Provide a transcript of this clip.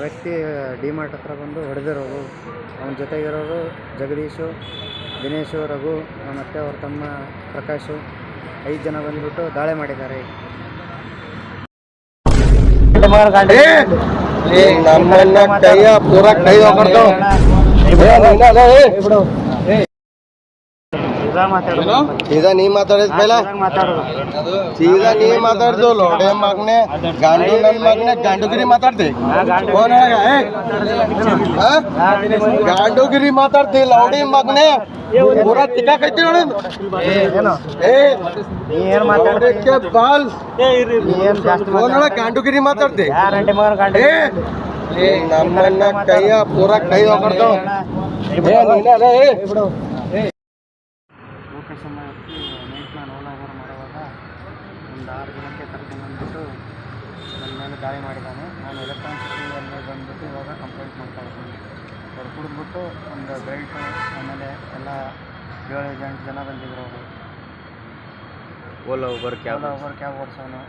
ವ್ಯಕ್ತಿ ಡಿಮಾರ್ಟ್ ಹತ್ರ ಬಂದು ಹೊಡೆದಿರೋರು ಅವನ ಜೊತೆಗಿರೋರು ಜಗದೀಶು, ದಿನೇಶು, ರಘು ಮತ್ತು ಅವ್ರ ತಮ್ಮ, ಪ್ರಕಾಶು, ಐದು ಜನ ಬಂದ್ಬಿಟ್ಟು ದಾಳಿ ಮಾಡಿದ್ದಾರೆ. ನಮ್ಮನ್ನ ಕೈಯ ಪೂರ ಕೈ ಹೋಗ್ಬಾರ್ದು ಸೀದಾ ನೀ ಮಾತಾಡಿದ ಪೈಲ ಸೀದಾ ನೀ ಮಾತಾಡ್ದು ಲೋಡೆ ಮಗನೆ ಗಾಂಡು ನನ್ ಮಗನೆ ಗಂಡುಗಿರಿ ಮಾತಾಡ್ತಿ? ಗಾಂಡುಗಿರಿ ಮಾತಾಡ್ತಿ ಲೌಡಿ ಮಗನೆ ಪೂರ ತಿಕ್ಕಾಕೈತಿ ನೋಡಿ ಏ ನೀ ಏನು ಮಾತಾಡ್ತಿ? ಲೌಡಕ್ಕೆ ಬಾಲ್. ಗಾಂಡುಗಿರಿ ಮಾತಾಡ್ತಿ. ನಮ್ಮನ್ನ ಕೈಯ ಪೂರಾ ಕೈ ಹೋಗ್ಬಾರ್ದು ಏ ನೀನೇ ಲೊಕೇಶನ್ ಹಾಕಿ ನೈಟ್ ನಾನು ಓಲಾ ಓವರ್ ಮಾಡುವಾಗ ಒಂದು ಆರು ಜನಕ್ಕೆ ಕರ್ಕೊಂಡು ಬಂದ್ಬಿಟ್ಟು ನನ್ನ ಮೇಲೆ ದಾಳಿ ಮಾಡಿದ್ದಾನೆ. ನಾನು ಎಲೆಕ್ಟ್ರಾನಿಕ್ ಸಿಟಿಯಲ್ಲಿ ಬಂದ್ಬಿಟ್ಟು ಇವಾಗ ಕಂಪ್ಲೇಂಟ್ ಮಾಡ್ತಾ ಇದ್ದೀನಿ. ಅವ್ರು ಕುಡಿದ್ಬಿಟ್ಟು ಒಂದು ಬೆಲ್ಟು ಆಮೇಲೆ ಎಲ್ಲ ಏಳು ಎಂಟು ಜನ ಬಂದಿದ್ರು ಅವರು. Ola Uber Ola over cab ಓಡಿಸೋನು.